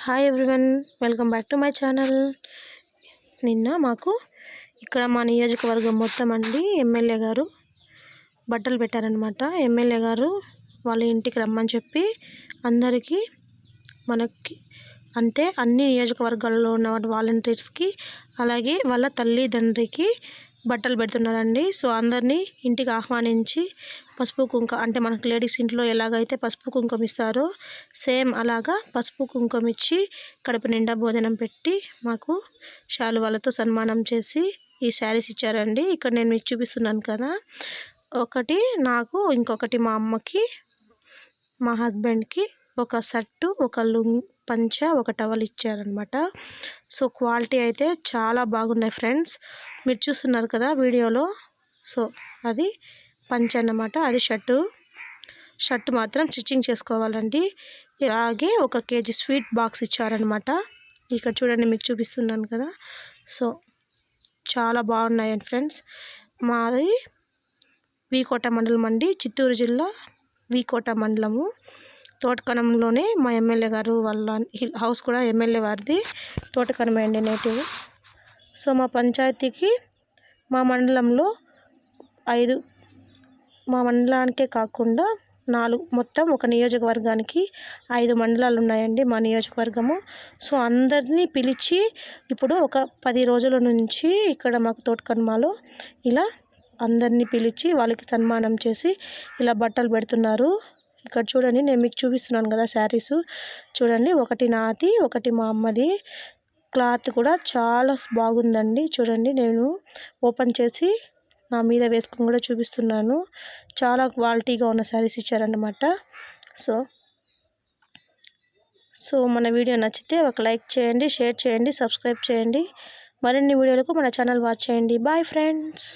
Hi everyone welcome back to my channel నిన్న మాకు ఇక్కడ మా నియోజకవర్గం మొత్తం అండి ఎమ్మెల్యే గారు బట్టలు పెట్టారనమాట ఎమ్మెల్యే గారు వాళ్ళ ఇంటికి రమ్మని చెప్పి అందరికీ మనకి అంతే అన్ని నియోజకవర్గాల్లో ఉన్న వాలంటీర్స్కి అలాగే వాళ్ళ తల్లిదండ్రికి బట్టలు పెడుతున్నారండి. సో అందరినీ ఇంటికి ఆహ్వానించి పసుపు కుంకుమ అంటే మనకు లేడీస్ ఇంట్లో ఎలాగైతే పసుపు కుంకుమ ఇస్తారో సేమ్ అలాగా పసుపు కుంకుమ ఇచ్చి కడుపు నిండా భోజనం పెట్టి మాకు శాలువాలతో సన్మానం చేసి ఈ శారీస్ ఇచ్చారండి. ఇక్కడ నేను మీకు చూపిస్తున్నాను కదా. ఒకటి నాకు ఇంకొకటి మా అమ్మకి మా హస్బెండ్కి ఒక షర్టు ఒక లుంగ్ పంచ ఒక టవల్ ఇచ్చారనమాట సో క్వాలిటీ అయితే చాలా బాగున్నాయి ఫ్రెండ్స్. మీరు చూస్తున్నారు కదా వీడియోలో. సో అది పంచ అన్నమాట అది షర్టు. షర్ట్ మాత్రం స్టిచ్చింగ్ చేసుకోవాలండి. ఇలాగే ఒక కేజీ స్వీట్ బాక్స్ ఇచ్చారనమాట ఇక్కడ చూడండి మీకు చూపిస్తున్నాను కదా. సో చాలా బాగున్నాయండి ఫ్రెండ్స్. మాది వీకోట మండలం అండి. చిత్తూరు జిల్లా వీకోట మండలము. తోటకనంలోనే మా ఎమ్మెల్యే గారు వాళ్ళ హౌస్ కూడా ఎమ్మెల్యే వారిది తోటకనమే అండి నేటివ్. సో మా పంచాయతీకి మా మండలంలో ఐదు మా మండలానికే కాకుండా నాలుగు మొత్తం ఒక నియోజకవర్గానికి ఐదు మండలాలు ఉన్నాయండి మా నియోజకవర్గము. సో అందరినీ పిలిచి ఇప్పుడు ఒక పది రోజుల నుంచి ఇక్కడ మాకు తోటకన్మాలో ఇలా అందరినీ పిలిచి వాళ్ళకి సన్మానం చేసి ఇలా బట్టలు పెడుతున్నారు. ఇక్కడ చూడండి నేను మీకు చూపిస్తున్నాను కదా శారీస్. చూడండి ఒకటి నాది ఒకటి మా అమ్మది. క్లాత్ కూడా చాలా బాగుందండి. చూడండి నేను ఓపెన్ చేసి నా మీద వేసుకుని కూడా చూపిస్తున్నాను. చాలా క్వాలిటీగా ఉన్న శారీస్ ఇచ్చారన్నమాట. సో సో మన వీడియో నచ్చితే ఒక లైక్ చేయండి షేర్ చేయండి సబ్స్క్రైబ్ చేయండి. మరిన్ని వీడియోలకు మన ఛానల్ వాచ్ చేయండి. Bye friends.